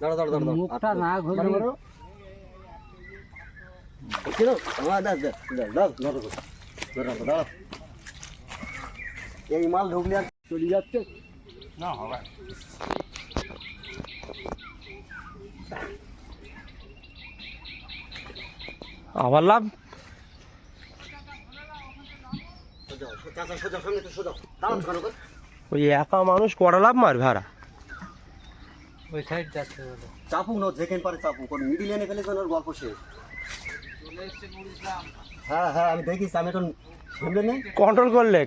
দাঁড়া দাঁড়া দাঁড়া মুখটা না ঘুরলে কেন আমার দাঁড়া দাঁড়া দাঁড়া দাঁড়া দাঁড়া এই মাল ঢুকলে আর চলে যাচ্ছে। না হবে। আবার লাভ? ওই একা মানুষ কটা লাভ মারবে হারা? ওই সাইড যাচ্ছে বলে চাপু না যেখানে পারে চাপু। কোন মিডিল এনে ফেলে ওর গল্প শেষ। হ্যাঁ হ্যাঁ আমি দেখিস আমি এখন সামনে নেই। কন্ট্রোল করলে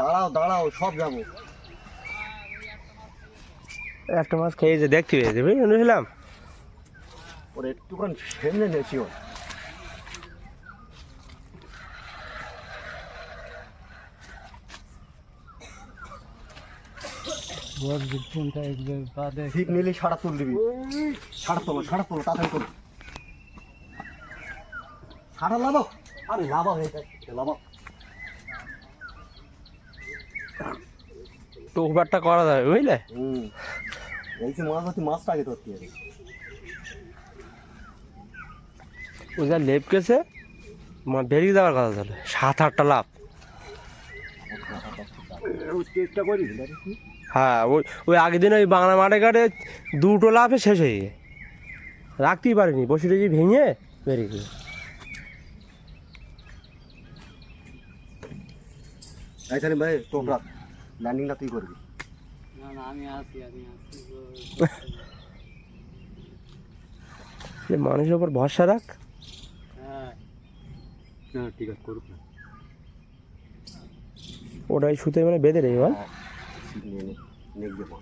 দাঁড়াও দাঁড়াও সব যাব। একটা মাছ খেয়েছে দেখতে পেয়েছে বুঝলাম ওর একটুখানি সামনে নেছি ওর নিলে তুল দিবি। তোলো তোলো তাড়াতাড়ি তোলো। সাড়া লাভো? আরে লাভা হয়ে যায় লাভা। টোকবারটা করা যাবে বুঝলে? হুম। এই যে মাছ ধরতে মাছটা আগে ধরতে হবে। ও যা লেপ গেছে মানে বেরিয়ে যাওয়ার কথা ছিল সাত আটটা লাভ। চেষ্টা করি হ্যাঁ ওই ওই আগের দিন ওই বাংলা মাঠে ঘাটে দুটো লাফে শেষ হয়ে গিয়ে। রাখতেই পারিনি বসে টসি ভেঙে বেরিয়ে গেল। এইখানে ভাই তোমরা ল্যান্ডিংটা তুই করবি। না না আমি আসি আমি আসি। মানুষের ওপর ভরসা রাখ। হ্যাঁ। ঠিক আছে করুক না। ওটাই সুতে মানে বেঁধে রে বল নিয়ে নে নেক দেবো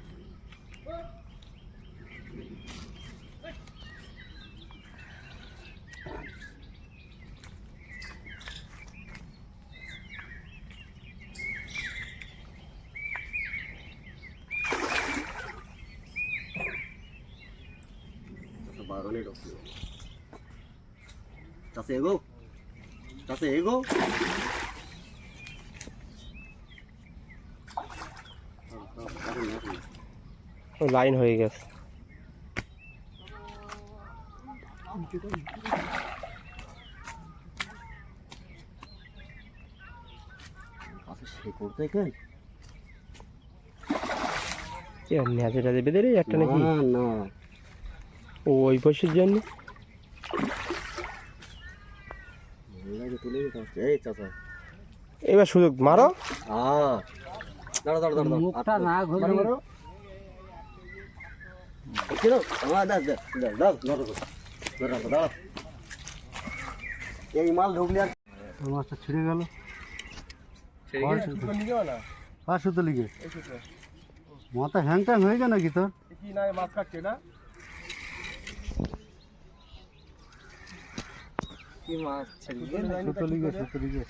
বারণে ঢুকলো চাষে এগো চাষে এগো লাইন হয়ে গেছে আচ্ছা সে করতে কেন নেচে টেচে বেঁধে রে একটা নাকি? না না। ওই পয়সার জন্য? তুলে দিতে চাচা। এবার সুযোগ মারো। আ দাঁড়া দাঁড়া দাঁড়া না ঘুরলে মারো কেন আমার দাঁড়া দাঁড়া দাঁড়া দাঁড়া দাঁড়া দাঁড়া এই মাল ঢুকলে আর মাছটা ছিঁড়ে গেল আর শুধু লিগে মাথা হ্যাং ট্যাং হয়ে গেল নাকি তোর কি মাছ সুতো লিগে সুতো লিগে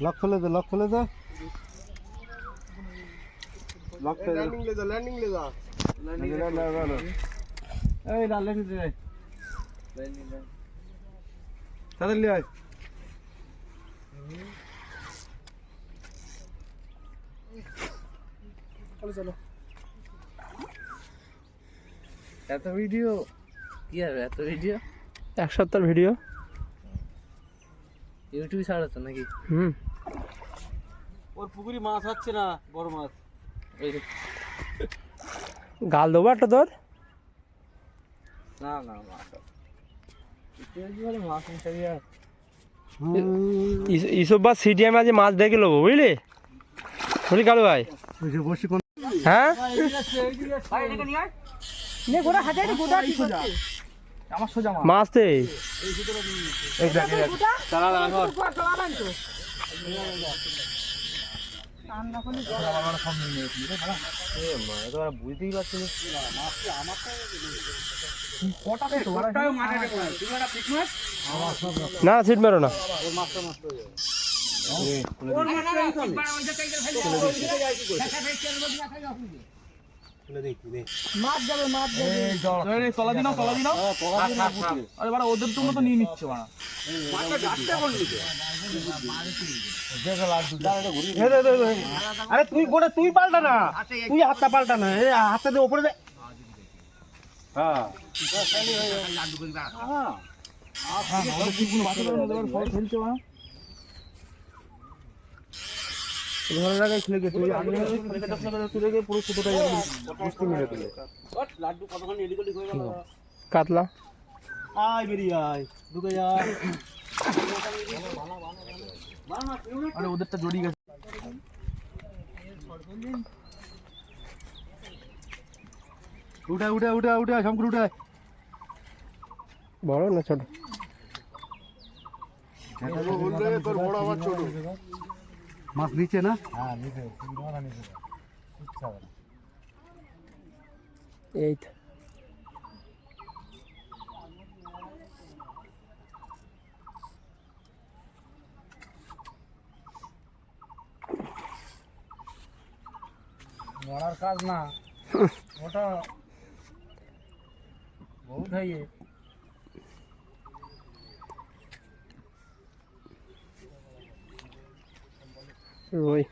লক খুলে দে লক খুলে দে লক খুলে ল্যান্ডিং লে যা ল্যান্ডিং লে যা। এই ডালে দিতে তাড়াতাড়ি আয়। এত ভিডিও কি হবে এত ভিডিও এক সপ্তাহ ভিডিও ইউটিউবে ছাড়াতো নাকি? হুম। ওর পুকুরি মাছ হচ্ছে না বড় মাছ। গাল দেবো একটা তোর না না মাছ মাছ বা সিটিএম মাঝে মাছ দেখে নেব বুঝলি বুঝলি কালু ভাই হ্যাঁ আমার মাছ তে বুঝতেই পারছি না। সিট মেরো। না ওর যাবে। ওদের জন্য তো নিয়ে নিচ্ছে আরে তুই গোটা তুই পাল্টা না। তুই হাতটা পাল্টা না। হাতটা দিয়ে উপরে দে। হ্যাঁ। ধরে রাখা খুলে গেছে। আমি তুলে গিয়ে পুরো ছোটটা বুঝতে মেরে দিলে লাড্ডু কতক্ষণ এদিক ওদিক হয়ে গেল। কাতলা? আয় বেরিয়ে আয় ঢুকে যায় আরে ওদেরটা জড়িয়ে গেছে। উঠা উঠা উঠা উঠা শঙ্কর উঠা। বড় না ছোট? মাছ নিচে না এই তো। মরার কাজ না ওটা বহুত হয় রুই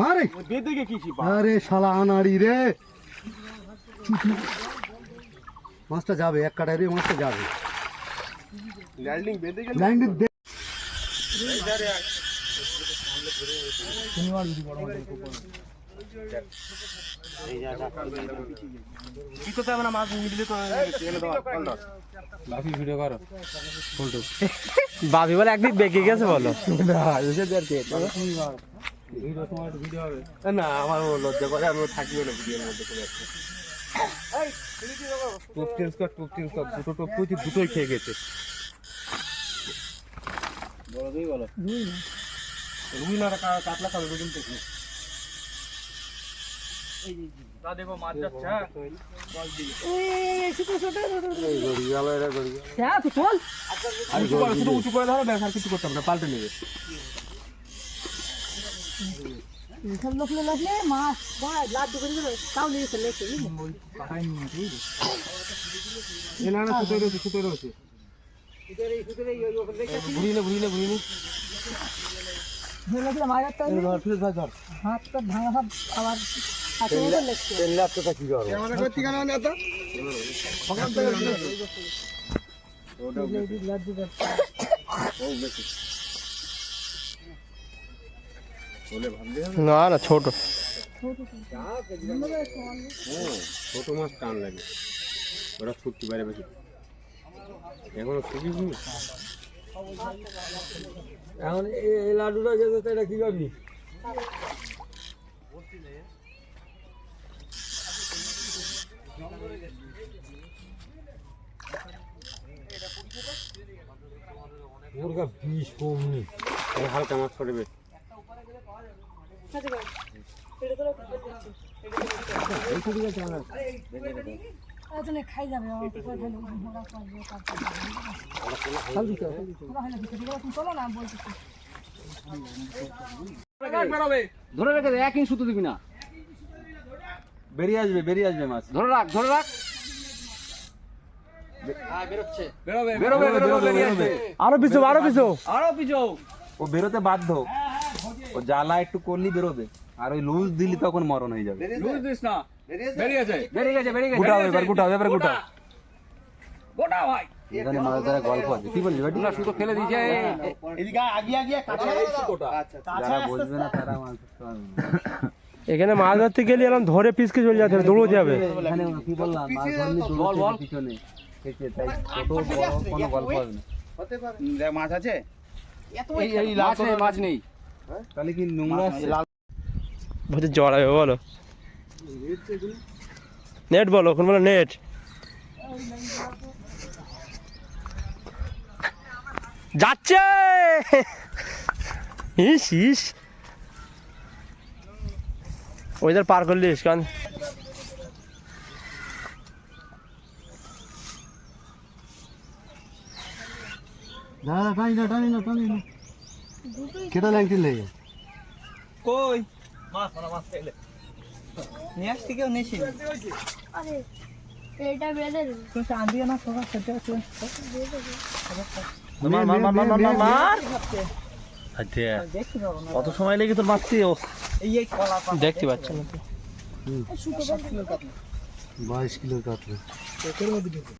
মারে। আরে শালা আনাড়ি রে। মাছটা যাবে এক কাটায় রে মাছটা যাবে। ল্যান্ডিং বেঁধে গেলে। ল্যান্ডিং দে কি করতে হবে না মাছ মিডিলে তো এনে ভিডিও করো। বাপি বলে একদিন বেঁকে গেছে বলো। ভিডিও তোমার ভিডিও হবে। না আমার লজ্জা করে আমি থাকি বলে ভিডিওর মধ্যে করে টপ চেঞ্জ কর টপ চেঞ্জ কর। দুটো টপ কইছি দুটোই খেয়ে গেছে। বলো তুই বলো। রুই না। কা- কাতলা খাবে বুঝুন পাল্টে নেবে সব লোক লাগলে মাছ ভাই লাড্ডু করে দেবে তাও নিয়ে চলে এসে কাটাই নিয়ে বুঝলি এ না না সুতোই রয়েছে সুতোই রয়েছে ঘুরিয়ে নে ঘুরিয়ে নে ঘুরিয়ে নে ধরে লাগলে মাছ একটা ধর ফিরে ধর ধর হাতটা ভাঙা হাত আবার না না ছোট। ছোট মাছ টান লাগে। ওরা ছুটতে পারে বেশি। এখনও নি? এখন এই লাডুটা যেতে এটা কি করবি মুরগা বিষ কমনি হালকা মাছ পড়বে খাই যাবে চলো না বলছি ধরে রেখে দে একই সুতো দিবি না। বেরিয়ে আসবে বেরিয়ে আসবে মাছ। ধরে রাখ ধরে রাখ। বেরোবে বেরোবে বেরোবে আরও পিছু আরও পিছু আরও পিছু ও বেরোতে বাধ্য। ও জ্বালা একটু করলি বেরোবে। আর ওই লুজ দিলি তখন মরণ হয়ে যাবে। লুজ দিস না। বেরিয়ে গেছে। বেরিয়ে গেছে বেরিয়ে গেছে। গুটাও এবার গুটাও এবার গুটাও। গোটা ভাই। এখানে মাছ ধরা গল্প আছে। কি বললি বেটি? সুতো ফেলে দিয়েছে। এদিকে আগিয়ে আগিয়ে কাছে সুতোটা যারা বুঝবে না তারা মাছ ধরতে পারবে না। এখানে মাছ ধরতে গেলে এরকম ধরে পিসকে চলে যেতে হবে, দৌড়তে হবে। মাছ হবে আছে নেই বলছে জড়াবে বলো। নেট বলো বলো নেট। যাচ্ছে! ইস ইস। ওইদের পার করলিস কারণ না টানি না টানি না টানি না। কেটা ল্যাংটি কই? মাছ মারা মাছ চাইলে নিয়ে আসতে কেউ নিয়েছি আরে এটা বেঁধে দে। চান দিয়ে না সবার সেটা আছে। মার মার মার মার মার। কত সময় লেগে তোর মারতে ও। এই দেখতে পাচ্ছ না তো। শুকো কিলো কাটলো বাইশ কিলোর কাতলা।